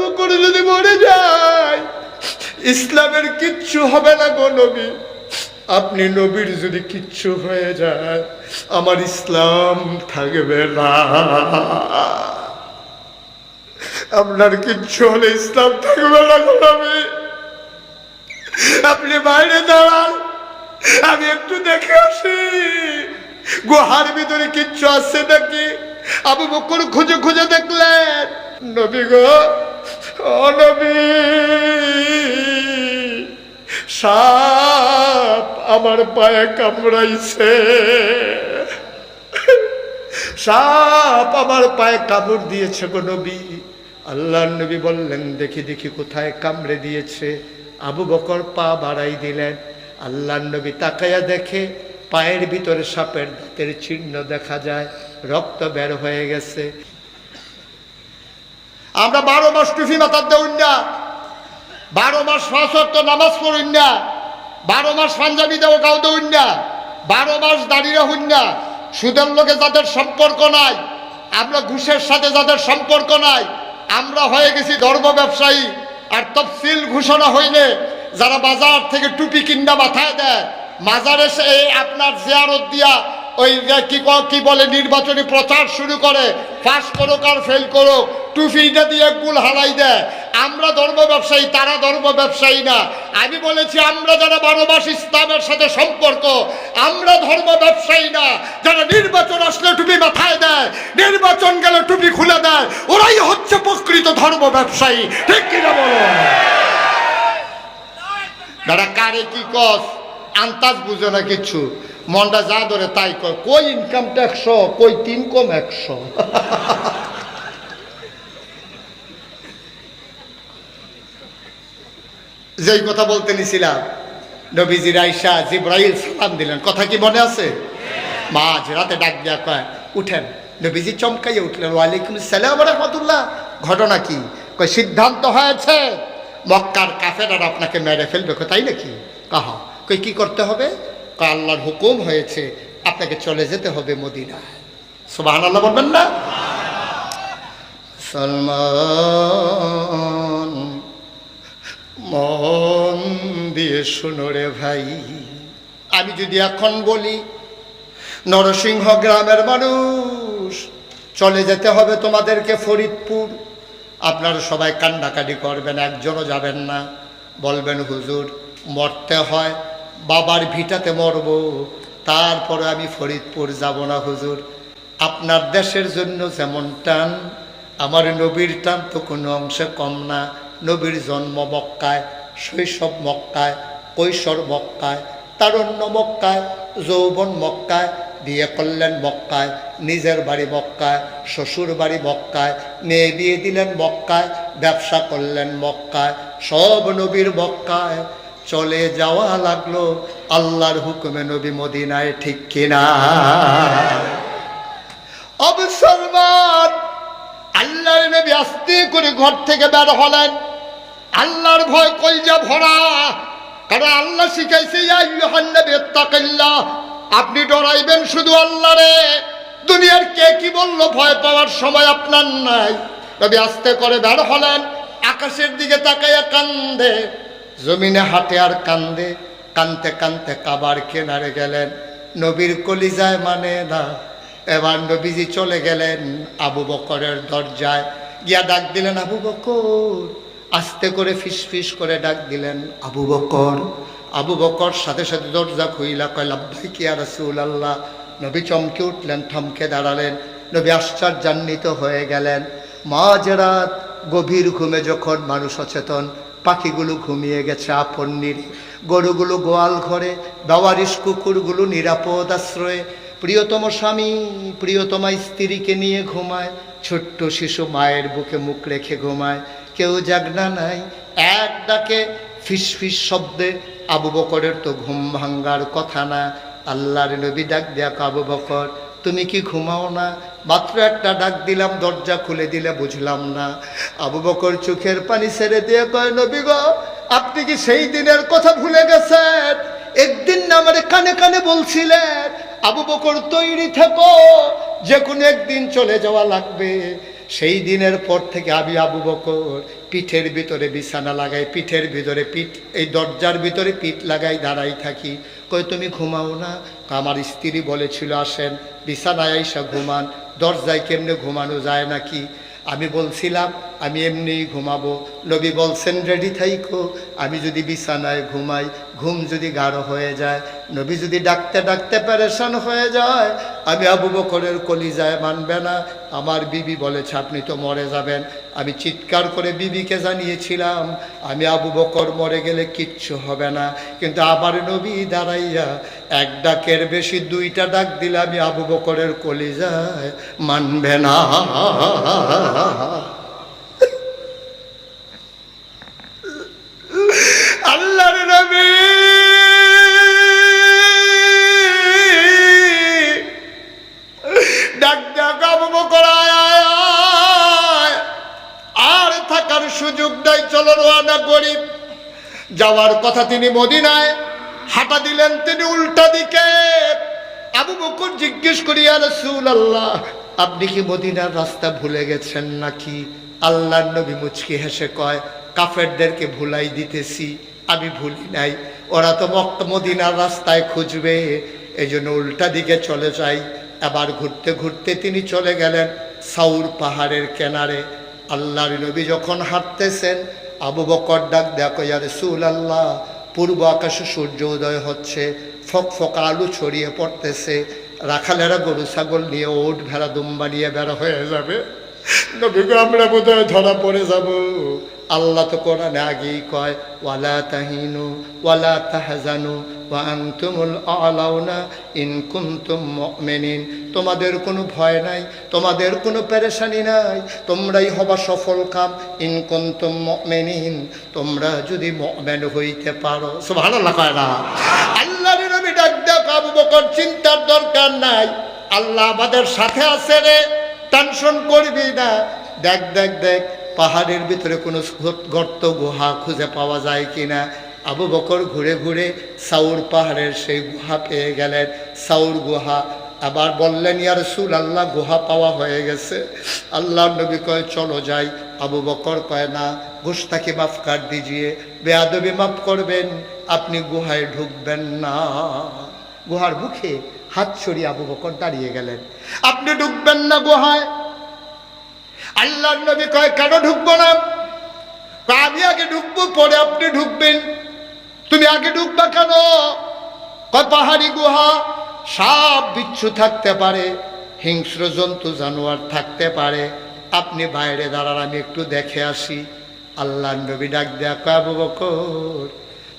বকর যদি মরে যায়, ইসলামের কিচ্ছু হবে না গো নবী। আপনি নবীর যদি কিচ্ছু হয়ে যায়, আমার ইসলাম থাকবে না। আপনার কিচ্ছু হলে ইসলাম থাকবে না গো নবী। আপনি বাইরে দাঁড়ান, আমি একটু দেখে আসি। গুহার ভিতরে কিচ্ছু আছে নাকি? আবু বকর খুঁজে খুঁজে দেখলেন। নবী গো, ও নবী। সাপ আমার পায়ে কামড়াইছে। সাপ আমার পায়ে কামড় দিয়েছে গো নবী। আল্লাহ নবী বললেন, দেখি দেখি কোথায় কামড়ে দিয়েছে। আবু বকর পা বাড়াই দিলেন। আল্লাহ নবী তাকাইয়া দেখে পায়ের ভিতরে সাপের দাঁতের চিহ্ন দেখা যায়, রক্ত বের হয়ে গেছে। আমরা বারো মাস টুফি মাথার দেউন না। বারো মাস ফাঁসত্ব নামাজ পড়ুন না। বারো মাস পাঞ্জাবি দেও গাও দেউন না। বারো মাস দাঁড়িয়ে হইন না। সুদের লোকে যাদের সম্পর্ক নাই, আমরা ঘুষের সাথে যাদের সম্পর্ক নাই, আমরা হয়ে গেছি ধর্ম ব্যবসায়ী। আর তফসিল ঘোষণা হইলে যারা বাজার থেকে টুপি কিনা মাথায় দেয়, মাজারে সে আপনার জিয়ারত দিয়া ওই কি ক- বলে, নির্বাচনী প্রচার শুরু করে পাস করুক আর ফেল করুক টুপিটা দিয়ে গুল হারাই দেয়। আমরা ধর্ম ব্যবসায়ী, তারা ধর্ম ব্যবসায়ী না। আমি বলেছি, আমরা যারা বারো মাস ইসলামের সাথে সম্পর্ক, আমরা ধর্ম ব্যবসায়ী না। যারা নির্বাচন আসলে টুপি মাথায় দেয়, নির্বাচন গেলে টুপি খুলে দেয়, ওরাই হচ্ছে প্রকৃত ধর্ম ব্যবসায়ী। ঠিক কিনা বলো? দাদা, কারে কি কস? আন্তাজ বুঝে না কিছু। মনটা যা ধরে তাই কয়, কই ইনকামটা একশো কই তিন কম একশো যেই কথা বলতে নিছিলাম, নবীজির আইসা জিব্রাইল সালাম দিলেন। কথা কি মনে আছে? মাঝ রাতে ডাক দেয়া কয়, উঠেন। নবীজি চমকাইয়ে উঠলেন, ওয়ালাইকুম সালাম রহমতুল্লাহ। ঘটনা কি? কয়, সিদ্ধান্ত হয়েছে। মক্কার কাফেরার আপনাকে মেরে ফেলবে তাই নাকি? কাহা কই কি করতে হবে? কয় আল্লাহর হুকুম হয়েছে, আপনাকে চলে যেতে হবে মদিনায়। সুবাহান আল্লাহ বলবেন না? সলমান, মন দিয়ে শুনো রে ভাই। আমি যদি এখন বলি, নরসিংহ গ্রামের মানুষ, চলে যেতে হবে তোমাদেরকে ফরিদপুর। আপনারা সবাই কান্নাকাটি করবেন, একজনও যাবেন না। বলবেন, হুজুর, মরতে হয়। বাবার ভিটাতে মরব, তারপরে আমি ফরিদপুর যাব না হুজুর। আপনার দেশের জন্য যেমন টান, আমার নবীর টান তো কোনো অংশে কম না। নবীর জন্ম মক্কায়, শৈশব মক্কায়, কৈশোর মক্কায়, তারণ্য মক্কায়, যৌবন মক্কায়, বিয়ে করলেন মক্কায়, নিজের বাড়ি মক্কায়, শ্বশুর বাড়ি মক্কায়, মেয়ে বিয়ে দিলেন মক্কায়, ব্যবসা করলেন মক্কায়, সব নবীর মক্কায়। চলে যাওয়া লাগল। আল্লাহর হুকুমে নবী মদিনায় ঠিক কিনা? অবসরমান আল্লাহর নবী আস্তে করে ঘর থেকে বের হলেন। আল্লাহর ভয় কলজা ভরা। কারণ আল্লাহ শিখাইছে আপনি ডরাইবেন শুধু আল্লাহরে দুনিয়ার কে কি বলল? ভয় পাওয়ার সময় আপনার নাই। নবী আস্তে করে বের হলেন, আকাশের দিকে তাকাইয়া কান্দে। জমিনে হাটে আর কান্দে, কানতে কানতে কাবার কেনারে গেলেন। নবীর কলিজায় মানে না, এবার নবীজি চলে গেলেন আবু বকরের দরজায়। গিয়া ডাক দিলেন, আবু বকর। আস্তে করে ফিস ফিস করে ডাক দিলেন, আবু বকর। আবু বকর সাথে সাথে দরজা খুইলা কয় লাভ্বাই কি আর আল্লাহ নবী চমকে উঠলেন, থমকে দাঁড়ালেন। নবী আশ্চর্যান্বিত হয়ে গেলেন। মাঝরাত গভীর ঘুমে যখন মানুষ অচেতন পাখিগুলো ঘুমিয়ে গেছে আপন নিরে। গরুগুলো গোয়াল ঘরে, বেওয়ারিশ কুকুরগুলো নিরাপদ আশ্রয়ে। প্রিয়তম স্বামী, প্রিয়তমা স্ত্রীকে নিয়ে ঘুমায়। ছোট্ট শিশু মায়ের বুকে মুখ রেখে ঘুমায়। কেউ জাগনা নাই, এক ডাকে ফিস ফিস শব্দে। আবু বকরের তো ঘুম ভাঙ্গার কথা না। আল্লাহর নবী ডাক দেয়া আবু বকর। তুমি কি ঘুমাও না? মাত্র একটা ডাক দিলাম, দরজা খুলে দিলে বুঝলাম না। আবু বকর চোখের পানি ছেড়ে দিয়ে কয়, নবী গো, আপনি কি সেই দিনের কথা ভুলে গেছেন? একদিন না আমারে কানে কানে বলছিলেন, আবু বকর তৈরি থাকো, যে কোনো একদিন চলে যাওয়া লাগবে। সেই দিনের পর থেকে আমি আবু বকর পিঠের ভিতরে বিছানা লাগাই, পিঠের ভিতরে পিঠ, এই দরজার ভিতরে পিঠ লাগাই, দাঁড়াই থাকি। কই তুমি ঘুমাও না? আমার স্ত্রী বলেছিল আসেন। বিছানায় আইসা ঘুমান, দরজায় কেমনে ঘুমানো যায় নাকি? আমি বলছিলাম, আমি এমনিই ঘুমাবো। নবী বলছেন রেডি থাইকো, আমি যদি বিছানায় ঘুমাই, ঘুম যদি গাঢ় হয়ে যায়, নবী যদি ডাকতে ডাকতে প্যারেশান হয়ে যায়, আমি আবু বকরের কলিজায় মানবে না। আমার বিবি বলেছে, আপনি তো মরে যাবেন। আমি চিৎকার করে বিবিকে জানিয়েছিলাম, আমি আবু বকর মরে গেলে কিচ্ছু হবে না। কিন্তু আমার নবী দাঁড়াইয়া এক ডাকের বেশি দুইটা ডাক দিলে আমি আবু বকরের কলিজায় মানবে না। যাওয়ার কথা তিনি মদিনায় হাঁটা দিলেন, তিনি উল্টা দিকে। আবু বকর জিজ্ঞেস করি আর সুল আল্লাহ আপনি কি মদিনার রাস্তা ভুলে গেছেন নাকি? আল্লাহ নবী মুচকি হেসে কয়, কাফেরদেরকে ভুলাই দিতেছি, আমি ভুলি নাই। ওরা তো মক্ত মদিনার রাস্তায় খুঁজবে। এই জন্য উল্টা দিকে চলে যাই। আবার ঘুরতে ঘুরতে তিনি চলে গেলেন সাউর পাহাড়ের কেনারে। আল্লাহর নবী যখন হাঁটতেছেন আবু বকর ডাক দেখো ইয়ারে সুল আল্লাহ পূর্ব আকাশে সূর্য উদয় হচ্ছে, ফক ফক আলু ছড়িয়ে পড়তেছে, রাখালেরা গরু, ছাগল নিয়ে ওট ভেড়া দুম্বা নিয়ে বেড়া হয়ে যাবে। আমরা বোধহয় ধরা পড়ে যাব। আল্লাহ তো কোরআনে আগেই কয়, ওয়ালা তাহিনু, ওয়ালা তাহজানু, ওয়া আনতুমুল আলাউনা ইন কুনতুম মুমিনিন। তোমাদের কোনো ভয় নাই, তোমাদের কোনো পেরেশানি নাই, তোমরাই হবা সফল কাম ইন কুনতুম মুমিনিন। তোমরা যদি মুমিন হইতে পারো, সুবহানাল্লাহ কয় না। আল্লাহর নবী ডাক দেখ আবু বকর চিন্তার দরকার নাই। আল্লাহ আমাদের সাথে আছে রে, টেনশন করবি না। দেখ দেখ দেখ পাহাড়ের ভিতরে কোনো গর্ত, গুহা খুঁজে পাওয়া যায় কিনা? আবু বকর ঘুরে ঘুরে সাউর পাহাড়ের সেই গুহা পেয়ে গেলেন। সাউর গুহা। আবার বললেন ইয়ার সুল আল্লাহ গুহা পাওয়া হয়ে গেছে। আল্লাহ নবী কয়, চলো যাই। আবু বকর কয়, না গোস্তাকে মাফ কাট দিজিয়ে, বেয়াদবি মাফ করবেন, আপনি গুহায় ঢুকবেন না। গুহার মুখে হাত ছড়িয়ে আবু বকর দাঁড়িয়ে গেলেন। আপনি ঢুকবেন না গুহায়? আল্লাহ নবী কয়, কেন ঢুকবো না? আমি আগে ঢুকবো, পরে আপনি ঢুকবেন। তুমি আগে ঢুকবা কেন? কয়, পাহাড়ি গুহা সাপ বিচ্ছু থাকতে পারে, হিংস্র জন্তু, জানোয়ার থাকতে পারে। আপনি বাইরে দাঁড়ান, আমি একটু দেখে আসি। আল্লাহ নবী ডাক দেয়া কয়, আবু বকর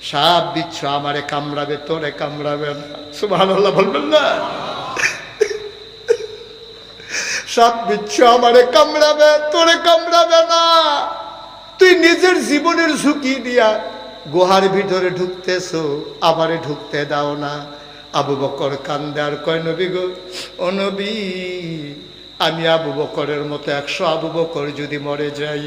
সাপ বিচ্ছু আমারে কামড়াবে, তোরে কামড়াবে না। সুবহানাল্লাহ, বলবেন না। সাপ বিচ্ছু আমারে কামড়াবে, তোরে কামড়াবে না। তুই নিজের জীবনের ঝুঁকি দিয়া গুহার ভিতরে ঢুকতেছ, আমারে ঢুকতে দাও না। আবু বকর কান্দে আর কয়, নবী গো, ও নবী, আমি আবু বকরের মতো একশো আবু বকর যদি মরে যাই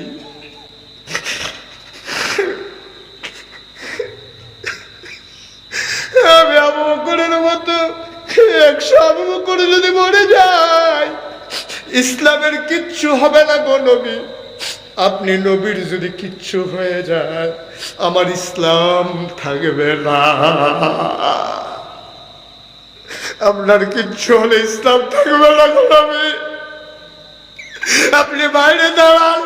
আমি আবু বকরের মতো একশো আবু বকর যদি মরে যায় ইসলামের কিচ্ছু হবে না গো নবী। আপনি নবীর যদি কিচ্ছু হয়ে যায়, আমার ইসলাম থাকবে না। আপনার কিচ্ছু হলে ইসলাম থাকবে না গো নবী। আপনি বাইরে দাঁড়ান,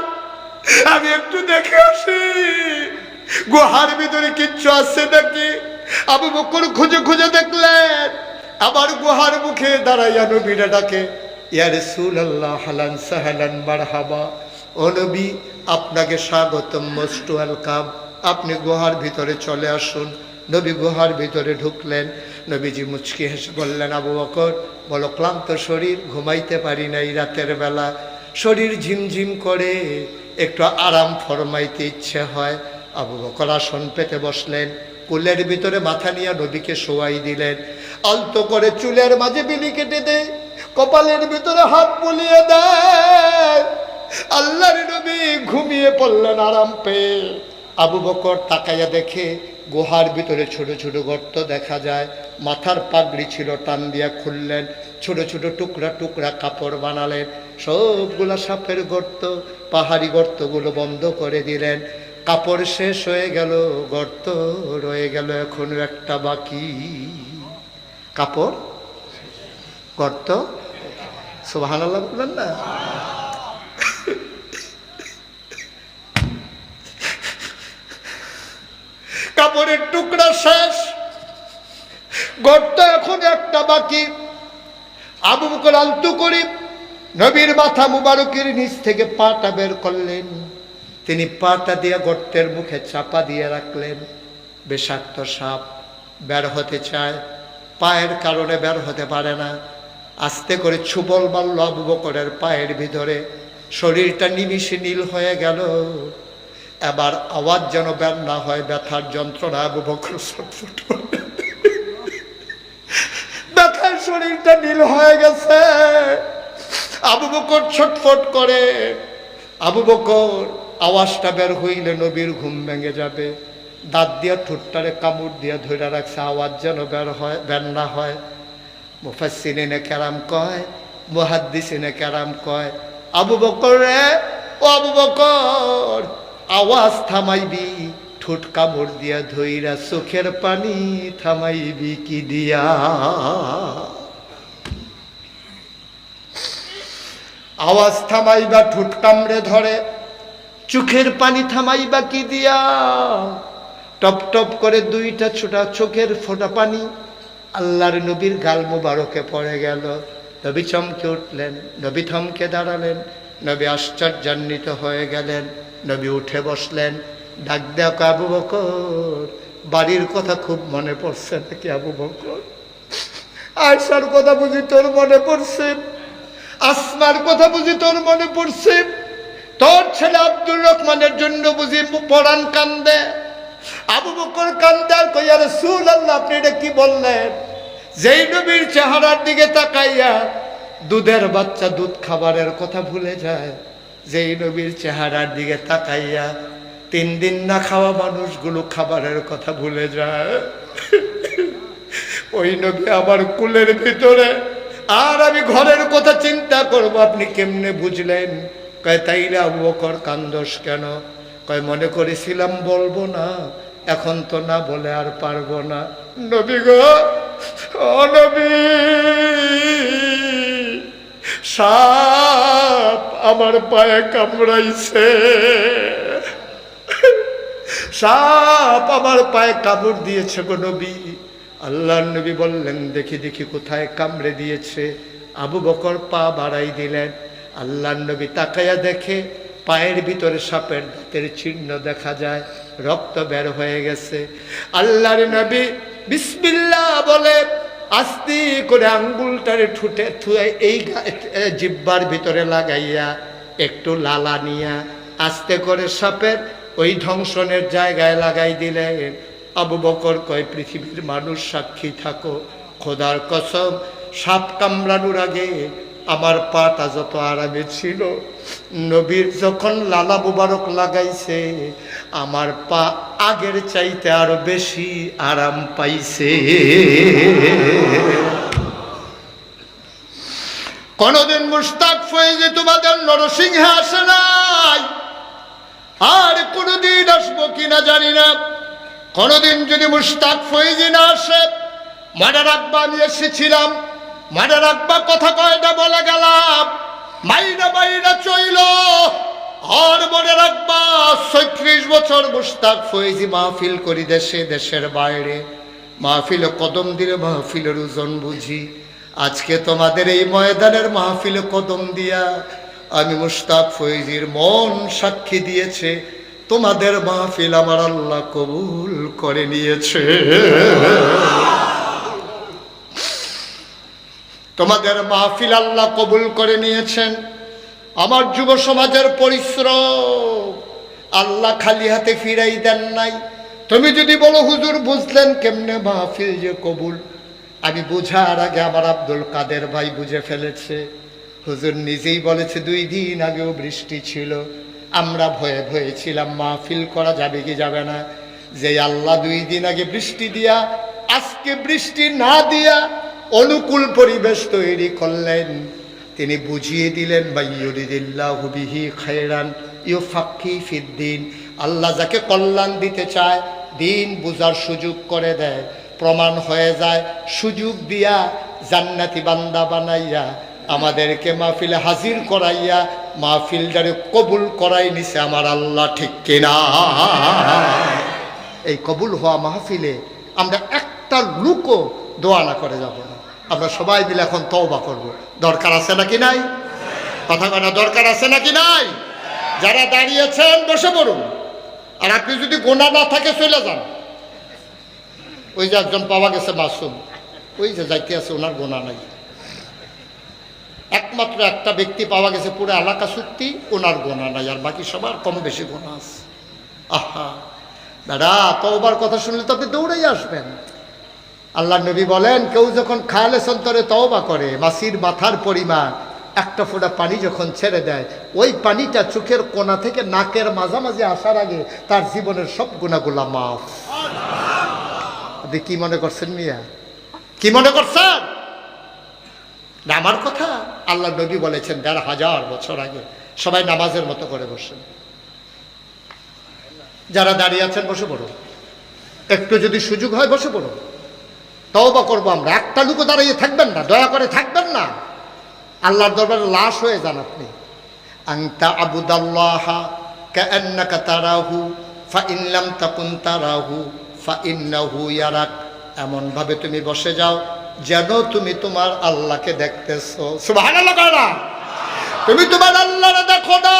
আমি একটু দেখে আসি। গুহার ভিতরে কিচ্ছু আছে নাকি? আবু বকর খুঁজে খুঁজে দেখলেন, আবার গুহার মুখে দাঁড়াইয়া নবীরা ডাকে আল্লাহ হালান আপনাকে স্বাগতম মোস্ট ওয়েলকাম। আপনি গুহার ভিতরে চলে আসুন। নবী গুহার ভিতরে ঢুকলেন। নবীজি মুচকি হেসে বললেন, আবু বকর, বলো, ক্লান্ত শরীর, ঘুমাইতে পারি না এই রাতের বেলা। শরীর ঝিমঝিম করে, একটু আরাম ফরমাইতে ইচ্ছে হয়। আবু বকর আসন পেতে বসলেন। কুলের ভিতরে মাথা নিয়ে নবীকে শোয়াই দিলেন। আলতো করে চুলের মাঝে বিলি কেটে দেয় কপালের ভিতরে হাত বুলিয়ে দেয়। আল্লাহর নবী ঘুমিয়ে পড়লেন আরাম পেয়ে। আবু বকর তাকাইয়া দেখে গুহার ভিতরে ছোট ছোট গর্ত দেখা যায়। মাথার পাগড়ি ছিল, টান দিয়া খুললেন। ছোট ছোট টুকরা টুকরা কাপড় বানালেন। সবগুলা সাপের গর্ত, পাহাড়ি গর্তগুলো বন্ধ করে দিলেন। কাপড় শেষ হয়ে গেল, গর্ত রয়ে গেল এখনও একটা বাকি। কাপড় গর্ত সুবাহান আল্লাহ বললেন না? কাপড়ের টুকরা শেষ। গর্ত এখন একটা বাকি। আবু বকর আলতু করে নবীর মাথা মুবারকের নিচ থেকে পাটা বের করলেন। তিনি পাটা দিয়ে গর্তের মুখে চাপা দিয়ে রাখলেন। বিষাক্ত সাপ বের হতে চায়। পায়ের কারণে বের হতে পারে না। আস্তে করে ছুবল মারল আবু বকরের পায়ের ভিতরে। শরীরটা নিমিষে নীল হয়ে গেল। এবার আওয়াজ যেন বের না হয়, ব্যথার যন্ত্রণা আবু বকর ছটফট। ব্যথার শরীরটা নীল হয়ে গেছে। আবু বকর ছটফট করে। আবু বকর, আওয়াজটা বের হইলে নবীর ঘুম ভেঙে যাবে। দাঁত দিয়া ঠোঁটটারে কামড় দিয়া ধরে রাখছে, আওয়াজ যেন বের হয়, বের না হয়। মুফাসিনে কেরাম কয়, মুহাদ্দিসিনে কেরাম কয়, আবু বকর রে, ও আবু বকর, আওয়াজ থামাইবি, ঠোঁট কামড় দিয়া ধইরা চোখের পানি থামাইবি কি দিয়া? আওয়াজ থামাইবা, ঠোঁট কামড়ে ধরে, চোখের পানি থামাইবা কি দিয়া? টপ টপ করে দুইটা ছোটা চোখের ফোঁটা পানি আল্লাহর নবীর গাল মুবারকে পড়ে গেল। নবী চমকে উঠলেন, নবী থমকে দাঁড়ালেন, নবী আশ্চর্যান্বিত হয়ে গেলেন, নবী উঠে বসলেন। ডাক দেখ আবু বকর? বাড়ির কথা খুব মনে পড়ছে নাকি আবু বকর? আয়সার কথা বুঝি তোর মনে পড়ছে? আসমার কথা বুঝি তোর মনে পড়ছে? তোর ছেলে আব্দুর রহমানের জন্য বুঝি পড়ান কান্দে। আবু বকর কান্দে আর কইয়া রসুল আল্লাহ আপনি এটা কি বললেন? যেই নবীর চেহারার দিকে তাকাইয়া দুধের বাচ্চা দুধ খাবারের কথা ভুলে যায়, যেই নবীর চেহারার দিকে তাকাইয়া তিন দিন না খাওয়া মানুষগুলো খাবারের কথা ভুলে যায়। ওই নবী আমার কুলের ভিতরে, আর আমি ঘরের কথা চিন্তা করব, আপনি কেমনে বুঝলেন? কয়, তাইলে আবু বকর কান্দস কেন? কয়, মনে করেছিলাম বলব না, এখন তো না বলে আর পারব না। নবী গো নবী, সাপ আমার পায়ে কামড়াইছে। সাপ আমার পায়ে কামড় দিয়েছে গো নবী। আল্লাহ নবী বললেন, দেখি দেখি কোথায় কামড়ে দিয়েছে। আবু বকর পা বাড়াই দিলেন। আল্লাহ নবী তাকাইয়া দেখে পায়ের ভিতরে সাপের দাঁতের চিহ্ন দেখা যায়, রক্ত বের হয়ে গেছে। আল্লাহর নবী বিসমিল্লাহ বলে, আস্তে করে আঙ্গুলটারে ঠুটে থুয়ে এই জিব্বার ভিতরে লাগাইয়া একটু লালা নিয়া আস্তে করে সাপের ওই ধ্বংসনের জায়গায় লাগাই দিলেন। আবু বকর কয়, পৃথিবীর মানুষ সাক্ষী থাকো, খোদার কসম, সাপ কামড়ানোর আগে আমার পাটা যত আরামে ছিল। নবীর যখন লালা মুবারক লাগাইছে, আমার পা আগের চাইতে আরও বেশি আরাম পাইছে। কোনদিন মুস্তাক ফয়েজে তোমাদের নরসিংহে আসে নাই। আর কোনদিন আসব কিনা জানি না। কোনদিন যদি মুস্তাক ফয়েজে না আসে মারা রাখবা আমি এসেছিলাম। মারা রাখবা কথা কয়টা বলে গেলাম। মাইনা মাইনা চইল। আর মনে রাখবা ছত্রিশ বছর মুস্তাক ফয়েজি মাহফিল করি দেশে, দেশের বাইরে। মাহফিল কদম দিলে মাহফিলের ওজন বুঝি। আজকে তোমাদের এই ময়দানের মাহফিল কদম দিয়া আমি মুস্তাক ফৈজির মন সাক্ষী দিয়েছে। তোমাদের মাহফিল আমার আল্লাহ কবুল করে নিয়েছে। তোমাদের মাহফিল আল্লাহ কবুল করে নিয়েছেন। আমার যুব সমাজের পরিশ্রম। আল্লাহ খালি হাতে ফিরাই দেন নাই। তুমি যদি বলো, হুজুর, বুঝলেন কেমনে মাহফিল যে কবুল? আমি বোঝার আগে আমার আব্দুল কাদের ভাই বুঝে ফেলেছে। হুজুর নিজেই বলেছে, দুই দিন আগেও বৃষ্টি ছিল। আমরা ভয়ে ভয়ে ছিলাম, মাহফিল করা যাবে কি যাবে না? যে আল্লাহ দুই দিন আগে বৃষ্টি দিয়া, আজকে বৃষ্টি না দিয়া অনুকূল পরিবেশ তৈরি করলেন। তিনি বুঝিয়ে দিলেন বিহি খায়রান ইউফাক্কি ফিদ্দিন। আল্লাহ যাকে কল্যাণ দিতে চায়, দিন বুঝার সুযোগ করে দেয়। প্রমাণ হয়ে যায়, সুযোগ দিয়া জান্নাতি বান্দা বানাইয়া, আমাদেরকে মাহফিলে হাজির করাইয়া মাহফিল মাহফিলটারে কবুল করাই নিছে আমার আল্লাহ, ঠিক কিনা এই কবুল হওয়া মাহফিলে আমরা একটা লুকও দোয়া না করে যাব না। আমরা সবাই মিলে এখন তওবা করব। দরকার আছে নাকি নাই? কথা কথা দরকার আছে নাকি নাই? যারা দাঁড়িয়েছেন, বসে পড়ুন। আর আপনি যদি গোনা না থাকে, চলে যান। ওই যে একজন পাওয়া গেছে মাসুম। ওই যে যাইতে আছে, ওনার গোনা নাই। একমাত্র একটা ব্যক্তি পাওয়া গেছে পুরো এলাকা চুক্তি ওনার গোনা নাই। আর বাকি সবার কম বেশি গোনা আছে। আহা! দাদা তওবার কথা শুনলে তো আপনি দৌড়েই আসবেন। আল্লাহ নবী বলেন, কেউ যখন খালে সন্তরে তওবা করে, মাসির মাথার পরিমাণ, একটা ফোঁটা পানি যখন ছেড়ে দেয়, ওই পানিটা চোখের কোনা থেকে নাকের মাঝামাঝি আসার আগে তার জীবনের সব গুণাগুলা মাফ। কি মনে করছেন মিয়া? কি মনে করছেন? না, আমার কথা, আল্লাহ নবী বলেছেন দেড় হাজার বছর আগে, সবাই নামাজের মতো করে বসেন। যারা দাঁড়িয়ে আছেন, বসে পড়ো একটু যদি সুযোগ হয়, বসে পড়ো তওবা করব আমরা। একটা লুকো দাঁড়িয়ে থাকবেন না, দয়া করে থাকবেন না। আল্লাহর দরবারে লাশ হয়ে যান আপনি। আংতা আবুদাল্লাহ কান্নাকা তারাহু ফা ইনলাম তাকুন তারাহু ফা ইন্নাহু ইয়ারাক। এমন ভাবে তুমি বসে যাও, যেন তুমি তোমার আল্লাহকে দেখতেছো। কয় তুমি তোমার আল্লাহরে দেখো না।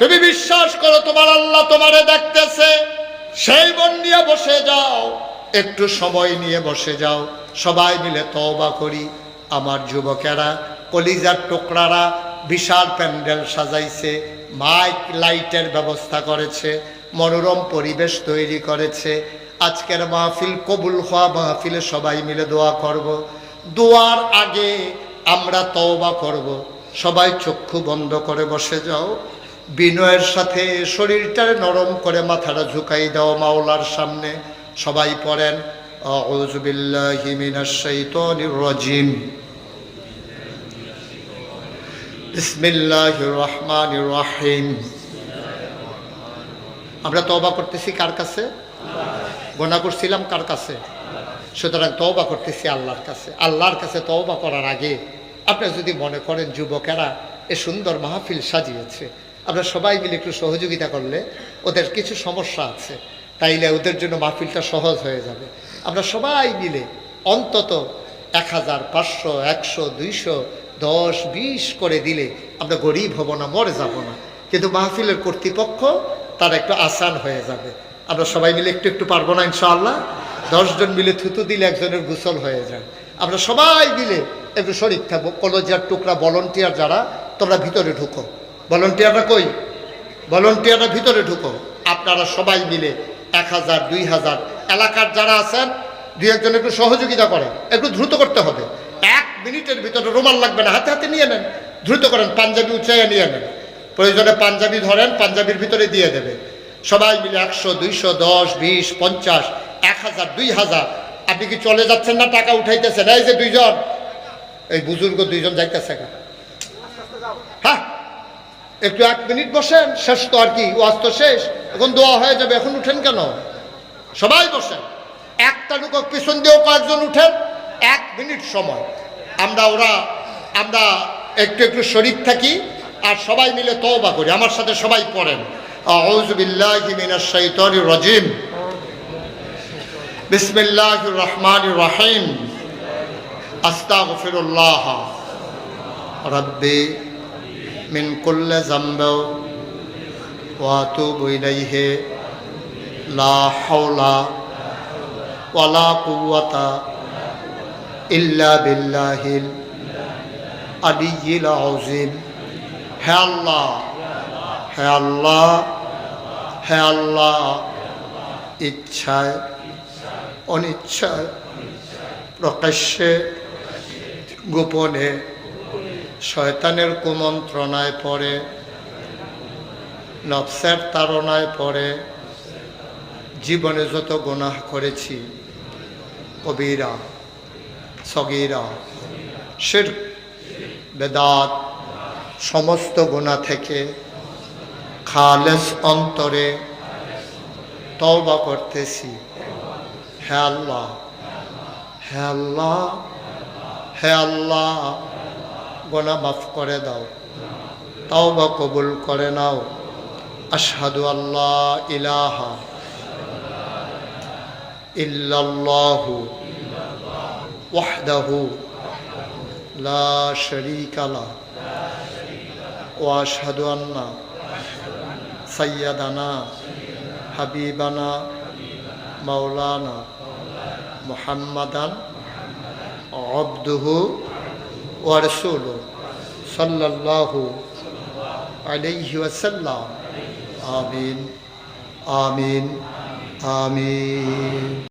তুমি বিশ্বাস করো তোমার আল্লাহ তোমারে দেখতেছে। সেই মন বসে যাও। একটু সময় নিয়ে বসে যাও। সবাই মিলে তওবা করি। আমার যুবকেরা, কলিজার টুকরারা বিশাল প্যান্ডেল সাজাইছে, মাইক, লাইটের ব্যবস্থা করেছে, মনোরম পরিবেশ তৈরি করেছে। আজকের মাহফিল কবুল হওয়া মাহফিলে সবাই মিলে দোয়া করব। দোয়ার আগে আমরা তওবা করব। সবাই চক্ষু বন্ধ করে বসে যাও। বিনয়ের সাথে শরীরটারে নরম করে মাথাটা ঝুঁকাই দাও মাওলার সামনে। সবাই পড়েন। আউযু বিল্লাহি মিনাশ শাইতানির রাজিম। বিসমিল্লাহির রহমানির রহিম। আমরা তবা করতেছি কার কাছে? গোনা করছিলাম কার কাছে? সুতরাং তওবা করতেছি আল্লাহর কাছে। আল্লাহর কাছে তওবা করার আগে আপনি যদি মনে করেন, যুবকেরা এ সুন্দর মাহফিল সাজিয়েছে। আমরা সবাই মিলে একটু সহযোগিতা করলে ওদের কিছু সমস্যা আছে। তাইলে ওদের জন্য মাহফিলটা সহজ হয়ে যাবে। আমরা সবাই মিলে অন্তত এক হাজার পাঁচশো, একশো, দুইশো, দশ, বিশ করে দিলে আমরা গরিব হব না, মরে যাব না। কিন্তু মাহফিলের কর্তৃপক্ষ তার একটু আসান হয়ে যাবে। আমরা সবাই মিলে একটু একটু পারব না, ইনশাআল্লাহ। দশজন মিলে থুতু দিলে একজনের গোসল হয়ে যায়। আমরা সবাই মিলে একটু শরীর থাকব কলজিয়ার টুকরা ভলন্টিয়ার যারা, তোমরা ভিতরে ঢুকো। ভলন্টিয়াররা কই? ভলন্টিয়াররা ভিতরে ঢুকো। আপনারা সবাই মিলে এক হাজার, দুই হাজার। এলাকার যারা আছেন, দুই একজন একটু সহযোগিতা করেন একটু দ্রুত করতে হবে। এক মিনিটের ভিতরে রুমাল লাগবে না, হাতে হাতে নিয়ে নেন। দ্রুত করেন, পাঞ্জাবি উঁচাইয়া নিয়ে নেন। প্রয়োজনে পাঞ্জাবি ধরেন, পাঞ্জাবির ভিতরে দিয়ে দেবে। সবাই মিলে একশো, দুইশো, দশ, বিশ, পঞ্চাশ, এক হাজার, দুই হাজার। আপনি কি চলে যাচ্ছেন না? টাকা উঠাইতেছেন? এই যে দুইজন। এই বুজুর্গ দুইজন যাইতেছে না একটু এক মিনিট বসেন, শেষ তো আর কি, ওয়াজ তো শেষ। এখন দোয়া হয়ে যাবে, এখন উঠেন কেন? সবাই বসেন। একটা লোক পিছন দিয়েও কয়েকজন উঠেন, এক মিনিট সময়। আমরা ওরা, আমরা একটু একটু শরীর থাকি আর সবাই মিলে তওবা করি। আমার সাথে সবাই পড়েন। রাজিম। বিসমিল্লাহির রহমানির রহিম। আস্তাগফিরুল্লাহ। রাব্বি কুল্লি যামব ওয়া আতুবু ইলাইহি লা হাওলা ওয়ালা কুওয়াতা ইল্লা বিল্লাহিল আলিয়্যিল আযীম হে আল্লাহ হে আল্লাহ হে আল্লাহ, ইচ্ছায়, অনিচ্ছায় প্রকাশ্যে, গোপনে শয়তানের কুমন্ত্রণায় পড়ে, নফসের তাড়নায় পড়ে, জীবনে যত গুনাহ করেছি, কবিরা, সগিরা শির বেদাত, সমস্ত গুণা থেকে খালেস অন্তরে তওবা করতেছি। হে আল্লাহ হে আল্লাহ আল্লাহ গোনা মাফ করে দাও। তাও বা কবুল করে নাও। আশহাদু আল্লাহ ইলাহা ইল্লাল্লাহু ওয়াহদাহু লা শারীকা লা ওয়া আশহাদু আন্না সাইয়্যিদানা হাবিবানা মাওলানা মুহাম্মাদান আবদুহু ورسوله صلى الله عليه وسلم. آمين. آمين. آمين.